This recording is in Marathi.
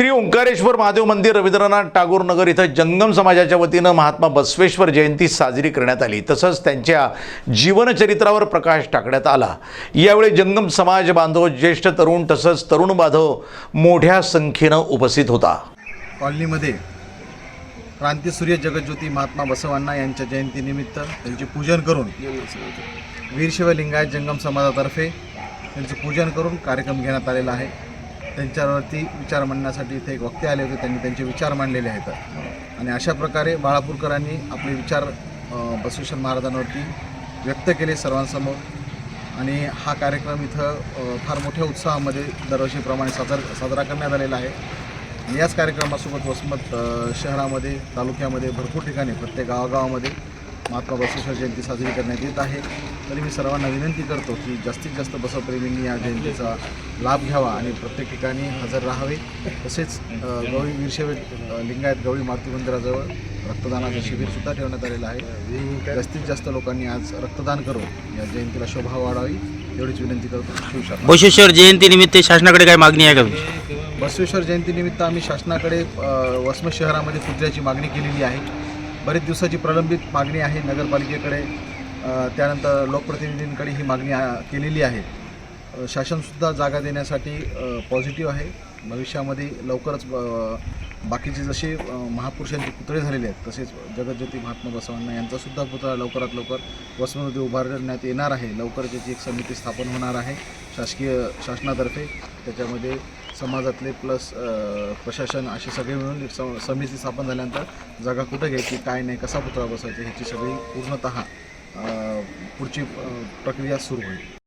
श्री ओंकारेश्वर महादेव मंदिर रवींद्रनाथ टागोर नगर इथं जंगम समाजाच्या वतीनं महात्मा बसवेश्वर जयंती साजरी करण्यात आली. तसंच त्यांच्या जीवनचरित्रावर प्रकाश टाकण्यात आला. यावेळी जंगम समाज बांधव ज्येष्ठ तरुण तसंच तरुण बांधव मोठ्या संख्येनं उपस्थित होता. कॉलनीमध्ये क्रांतीसूर्य जगज्योती महात्मा बसवांना यांच्या जयंतीनिमित्त त्यांचे पूजन करून वीरशिव लिंगायत जंगम समाजातर्फे त्यांचे पूजन करून कार्यक्रम घेण्यात आलेला आहे. त्यांच्यावरती विचार मांडण्यासाठी इथे एक वक्ते आले होते. त्यांनी त्यांचे विचार मांडलेले आहेत. आणि अशा प्रकारे बाळापूरकरांनी आपले विचार बसवेश्वर महाराजांवरती व्यक्त केले सर्वांसमोर. आणि हा कार्यक्रम इथं फार मोठ्या उत्साहामध्ये दरवर्षीप्रमाणे सादर साजरा करण्यात आलेला आहे. आणि याच कार्यक्रमासोबत वसमत शहरामध्ये तालुक्यामध्ये भरपूर ठिकाणी प्रत्येक गावागावामध्ये महात्मा बसवेश्वर जयंती साजरी करण्यात येत आहे. तरी मी सर्वांना विनंती करतो की जास्तीत जास्त बसवप्रेमींनी या जयंतीचा लाभ घ्यावा आणि प्रत्येक ठिकाणी हजर राहावे. तसेच गवळी वीरशेवे लिंगायत गवळी मारुती मंदिराजवळ रक्तदानाचं शिबिरसुद्धा ठेवण्यात आलेलं आहे. जास्तीत जास्त लोकांनी आज रक्तदान करून या जयंतीला शोभा वाढावी एवढीच विनंती करतो. बसवेश्वर जयंतीनिमित्त शासनाकडे काय मागणी आहे का? बसवेश्वर जयंतीनिमित्त आम्ही शासनाकडे वसमत शहरामध्ये पुतळ्याची मागणी केलेली आहे. बरेच दिवसाची प्रलंबित मागणी आहे नगरपालिकेकडे. त्यानंतर लोकप्रतिनिधींकडे ही मागणी केलेली आहे. शासनसुद्धा जागा देण्यासाठी पॉझिटिव्ह आहे. भविष्यामध्ये लवकरच बाकीचे जसे महापुरुषांचे पुतळे झालेले आहेत तसेच जगज्योती महात्मा बसवांना यांचासुद्धा पुतळा लवकरात लवकर वसमतमध्ये उभारण्यात येणार आहे. लवकरच याची एक समिती स्थापन होणार आहे शासकीय शासनातर्फे. त्याच्यामध्ये समाजातले प्लस प्रशासन असे सगळे मिळून एक सम- समिती स्थापन झाल्यानंतर जागा कुठं घ्यायची काय नाही कसा पुतळा बसवायचा ह्याची सगळी पूर्णतः पुढची प्रक्रिया सुरू होईल.